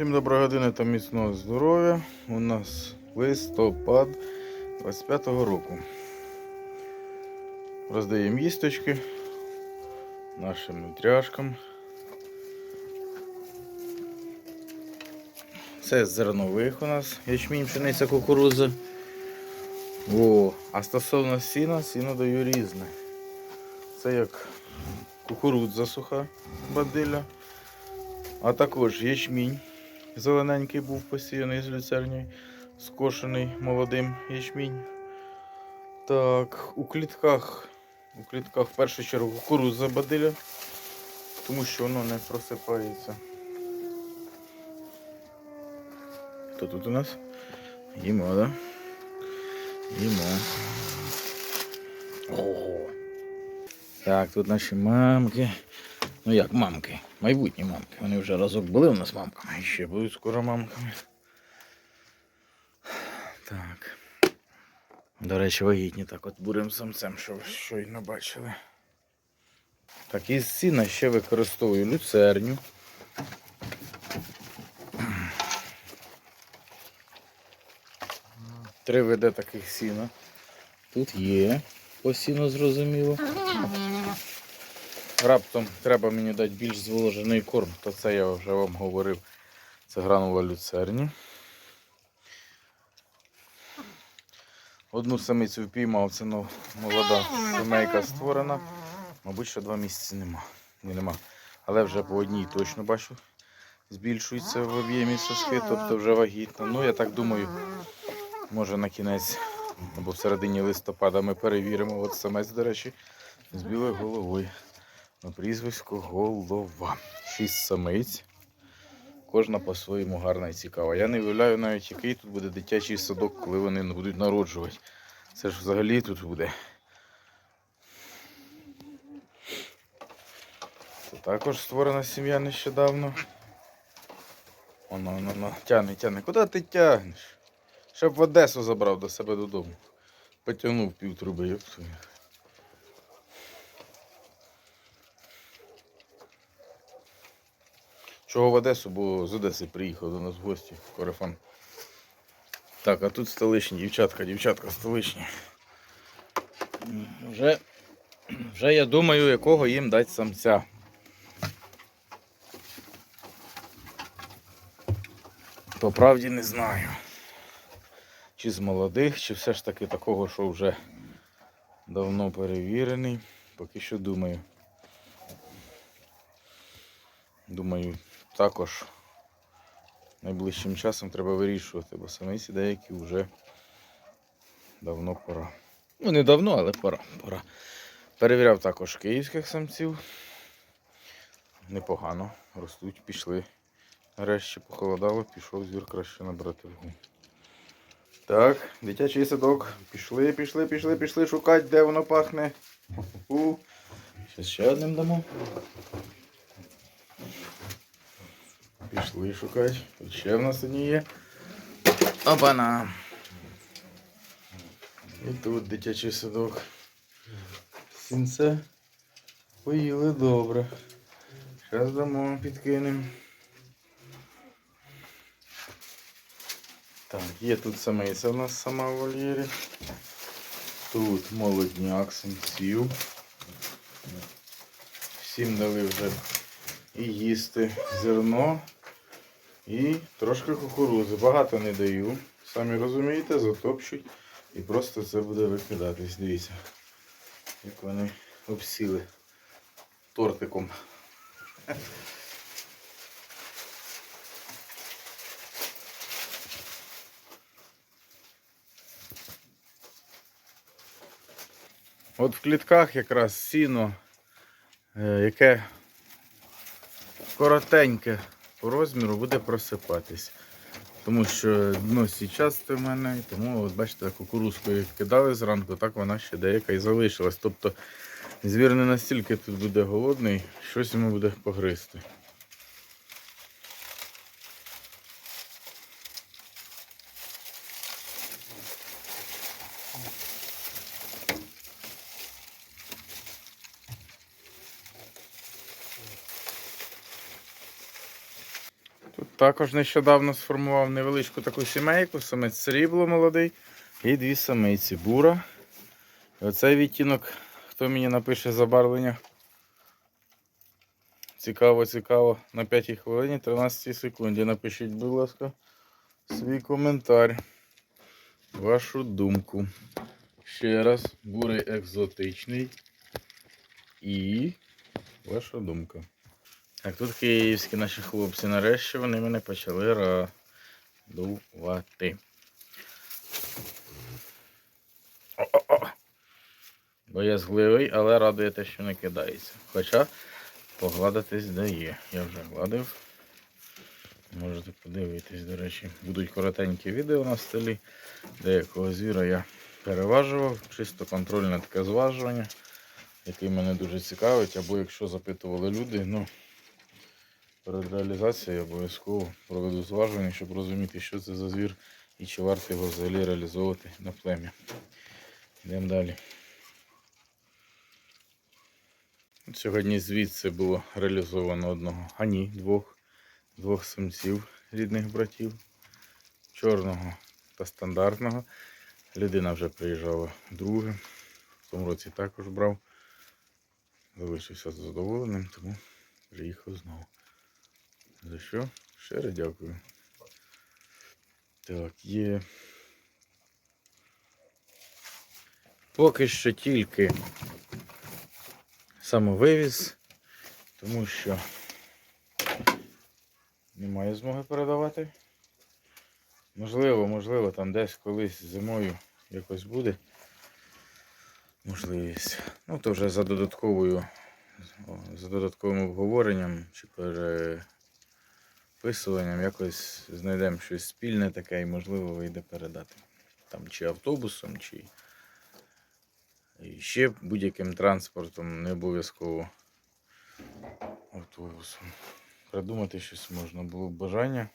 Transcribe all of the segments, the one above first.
Всім доброго години та міцного здоров'я. У нас листопад 25-го року. Роздаємо їсточки нашим нутряшкам. Це зернових у нас ячмінь, пшениця, кукурудза. О, а стосовно сіна, сіно даю різне. Це як кукурудза суха бадилля, а також ячмінь. Зелененький був посіяний з люцерні, скошений молодим ячмінь. Так, у клітках, у клітках в першу чергу кукурудза бадиля, тому що воно не просипається. Хто тут у нас? Їмо, да? Їмо. Ого. Так, тут наші мамки. Ну як мамки? Майбутні мамки. Вони вже разок були у нас мамками, і ще будуть скоро мамками. Так. До речі, вагітні так от бурим самцем, що ви щойно бачили. Так, із сіна ще використовую люцерню. Три види таких сіна. Тут є по сіну зрозуміло. Раптом треба мені дати більш зволожений корм, то це я вже вам говорив. Це гранула люцерні. Одну самицю впіймав, це молода сімейка створена. Мабуть, що два місяці нема. Ні, нема. Але вже по одній точно бачу. Збільшується в об'ємі соски, тобто вже вагітна. Ну, я так думаю, може на кінець або в середині листопада ми перевіримо. От самець, до речі, з білою головою. На прізвисько голова. Шість самиць. Кожна по-своєму гарна і цікава. Я не уявляю навіть, який тут буде дитячий садок, коли вони будуть народжувати. Це ж взагалі тут буде. Це також створена сім'я нещодавно. Воно, воно, воно. Тягне, тягне. Куди ти тягнеш? Щоб в Одесу забрав до себе додому. Потягнув пів труби, як Чого в Одесу, бо з Одеси приїхав до нас в гості Корефан. Так, а тут столичні, дівчатка, дівчатка столичні. Вже, вже я думаю, якого їм дати самця. По правді не знаю. Чи з молодих, чи все ж таки такого, що вже давно перевірений. Поки що думаю. Думаю, також найближчим часом треба вирішувати, бо самиці деякі вже давно пора. Ну, не давно, але пора. пора. Перевіряв також київських самців. Непогано ростуть, пішли. Нарешті похолодало, пішов звір краще набрати вагу. Так, дитячий садок. Пішли, пішли, пішли, пішли шукати, де воно пахне. У. Ще одним дамо. Пішли шукати. Тут ще в нас одні є. Опана. І тут дитячий садок. Сінце поїли добре. Зараз дамо, підкинемо. Так, є тут самиця у нас сама в вольєрі. Тут молодняк самців. Всім дали вже і їсти зерно і трошки кукурудзи. Багато не даю. Самі розумієте, затопчуть і просто це буде викидатись. Дивіться, як вони обсіли тортиком. От в клітках якраз сіно, е, яке коротеньке по розміру буде просипатись. Тому що дно січасте в мене, тому от бачите, кукурузку кидали зранку, так вона ще деяка і залишилась. Тобто звір не настільки тут буде голодний, щось йому буде погризти. Також нещодавно сформував невеличку таку сімейку, самець срібло молодий і дві самиці бура. І оцей відтінок, хто мені напише забарвлення. Цікаво, цікаво. На 5 хвилині 13 секунді. Напишіть, будь ласка, свій коментар. Вашу думку. Ще раз, бурий екзотичний. І ваша думка. Так, тут київські наші хлопці. Нарешті вони мене почали радувати. О-о-о. Боязгливий, але радує те, що не кидається. Хоча погладитись дає. Я вже гладив. Можете подивитись, до речі, будуть коротенькі відео на столі. Деякого звіра я переважував, чисто контрольне таке зважування, яке мене дуже цікавить. Або якщо запитували люди, ну перед реалізацією обов'язково проведу зважування, щоб розуміти, що це за звір і чи варто його взагалі реалізовувати на плем'я. Йдемо далі. Сьогодні звідси було реалізовано одного, а ні, двох, двох самців рідних братів. Чорного та стандартного. Людина вже приїжджала друге. В тому році також брав. Залишився задоволеним, тому приїхав знову. За що? Щиро дякую. Так, є. Поки що тільки самовивіз, тому що немає змоги передавати. Можливо, можливо, там десь колись зимою якось буде можливість. Ну, то вже за додатковою, за додатковим обговоренням чи переписуванням якось знайдемо щось спільне таке і можливо вийде передати. Там чи автобусом, чи і ще будь-яким транспортом, не обов'язково автобусом. Придумати щось можна було б бажання.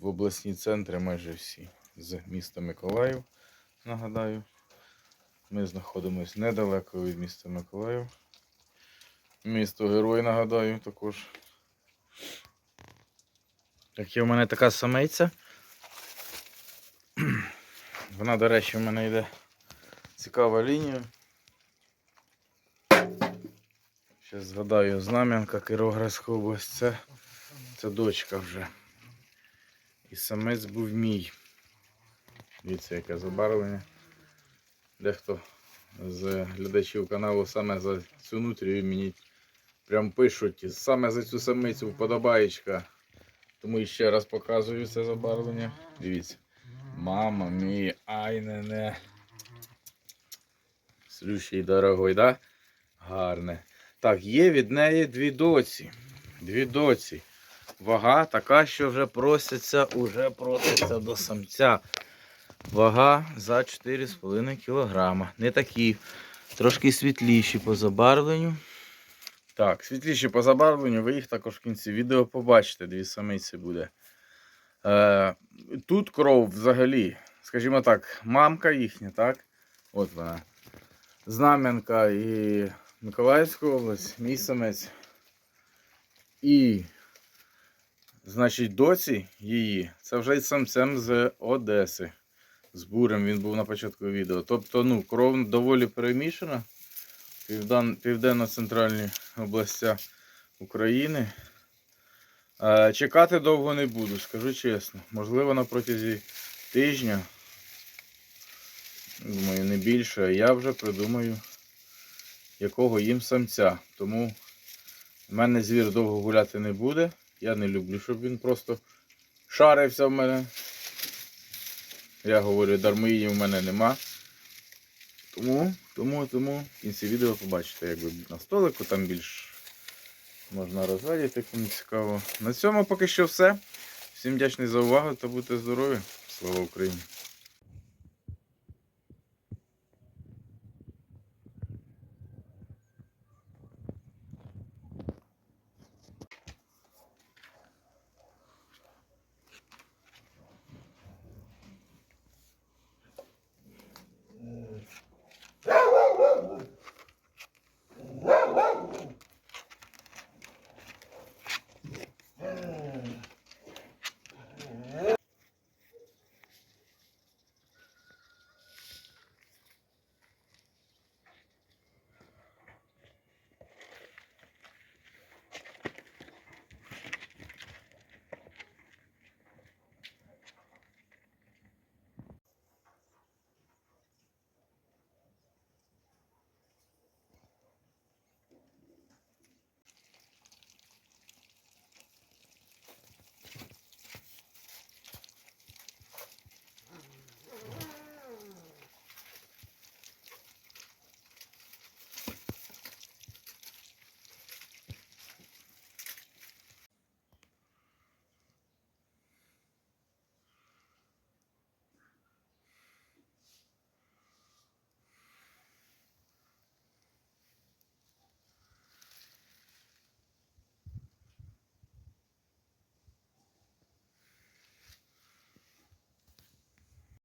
В обласні центри майже всі з міста Миколаїв, нагадаю. Ми знаходимося недалеко від міста Миколаїв. Місто Герой, нагадаю, також. Так, є в мене така самиця. Вона, до речі, в мене йде цікава лінія. Зараз згадаю Знам'янка, Кіровоградська область. Це, це дочка вже. І самець був мій. Дивіться, яке забарвлення. Дехто з глядачів каналу саме за цю нутрію мені прям пишуть. Саме за цю самицю вподобаєчка. Тому ще раз показую це забарвлення. Дивіться. Мама мій, ай не не. Слющий дорогой, да? Гарне. Так, є від неї дві доці. Дві доці. Вага така, що вже просяться, уже просяться до самця. Вага за 4,5 кг. Не такі. Трошки світліші по забарвленню. Так, світліші по забарвленню, ви їх також в кінці відео побачите, дві самиці буде. Е, тут кров взагалі, скажімо так, мамка їхня, так? От вона. Знам'янка і Миколаївська область, мій самець. І, значить, доці її, це вже й самцем з Одеси. З бурем він був на початку відео. Тобто, ну, кров доволі перемішана. Південно-центральні областя України. Е, чекати довго не буду, скажу чесно. Можливо, на протязі тижня. Думаю, не більше. Я вже придумаю, якого їм самця. Тому в мене звір довго гуляти не буде. Я не люблю, щоб він просто шарився в мене. Я говорю, дармоїдів в мене нема. Тому, тому, тому в кінці відео побачите, якби на столику там більш можна розглядіти, кому цікаво. На цьому поки що все. Всім вдячний за увагу та будьте здорові. Слава Україні!